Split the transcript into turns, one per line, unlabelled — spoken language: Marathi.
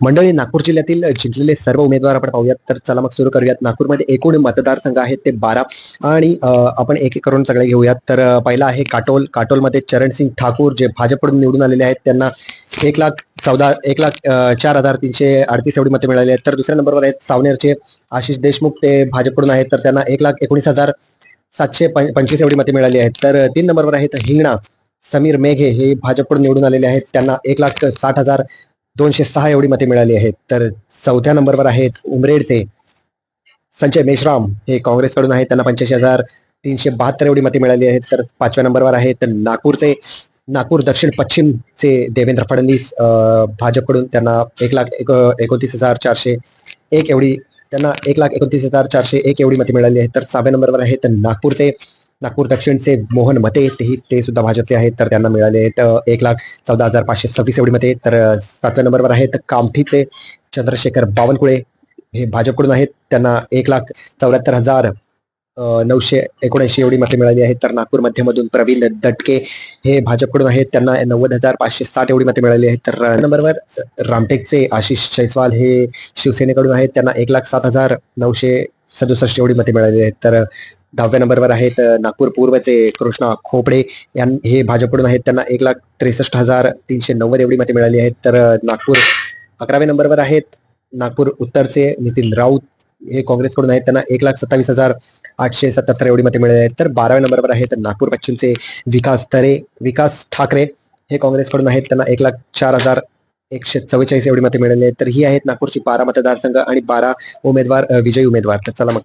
मंडळी नागपूर जिल्ह्यातील जिंकलेले सर्व उमेदवार आपण पाहूयात. तर चला मग सुरू करूयात. नागपूरमध्ये एकूण मतदारसंघ आहेत ते बारा. आणि आपण एक एक करून सगळे घेऊयात. तर पहिला आहे काटोल. काटोलमध्ये चरणसिंग ठाकूर जे भाजपकडून निवडून आलेले आहेत त्यांना एक लाख चौदा एक लाख चार हजार तीनशे अडतीस एवढी मते मिळाली आहेत. तर दुसऱ्या नंबरवर आहेत सावनेरचे आशिष देशमुख. ते भाजपकडून आहेत. तर त्यांना एक लाख एकोणीस हजार सातशे पंचवीस एवढी मते मिळाली आहेत. तर तीन नंबरवर आहेत हिंगणा. समीर मेघे हे भाजपकडून निवडून आलेले आहेत. त्यांना एक लाख साठ हजार दोनशे सहा एवढी मते मिळाली आहेत. तर चौथ्या नंबरवर आहेत उमरेडचे संजय मेश्राम. हे काँग्रेसकडून आहेत. त्यांना पंच्याऐंशी हजार तीनशे बहात्तर एवढी मते मिळाली आहेत. तर पाचव्या नंबरवर आहेत. नागपूरचे नागपूर दक्षिण पश्चिमचे देवेंद्र फडणवीस भाजपकडून त्यांना एक लाख एक एकोणतीस हजार चारशे एक एवढी त्यांना एक लाख एकोणतीस हजार चारशे एक एवढी मते मिळाली आहेत. तर सहाव्या नंबरवर आहेत. नागपूरचे नागपूर दक्षिणचे मोहन मते तेही ते सुद्धा भाजपचे आहेत तर त्यांना मिळाले आहेत एक लाख चौदा हजार पाचशे सव्वीस एवढी मते. तर सातव्या नंबरवर आहेत कामठीचे चंद्रशेखर बावनकुळे. हे भाजपकडून आहेत. त्यांना एक लाख चौऱ्याहत्तर हजार नऊशे एकोणऐंशी एवढी मते मिळाली आहेत. तर नागपूर मध्यमधून प्रवीण दटके हे भाजपकडून आहेत. त्यांना नव्वद हजार पाचशे साठ एवढी मते मिळाली आहेत. तर नंबरवर रामटेकचे आशिष जयस्वाल हे शिवसेनेकडून आहेत. त्यांना एक लाख सात हजार नऊशे सदुसष्ट एवढी मते मिळाली आहेत. तर दहाव्या नंबरवर आहेत नागपूर पूर्वचे कृष्णा खोपडे यां हे भाजपकडून आहेत. त्यांना एक लाख त्रेसष्ट हजार तीनशे नव्वद एवढी मते मिळाली आहेत. तर नागपूर अकराव्या नंबरवर आहेत. नागपूर उत्तरचे नितीन राऊत हे काँग्रेसकडून आहेत. त्यांना एक लाख सत्तावीस हजार आठशे सत्याहत्तर एवढी मते मिळाली आहेत. तर बाराव्या नंबरवर आहेत नागपूर पश्चिमचे विकास तरे विकास ठाकरे हे काँग्रेसकडून आहेत. त्यांना एक लाख चार हजार एकशे चव्वेचाळीस एवढी मते मिळाली आहेत. तर ही आहेत नागपूरची बारा मतदारसंघ आणि बारा उमेदवार विजयी उमेदवार. तर चला मग.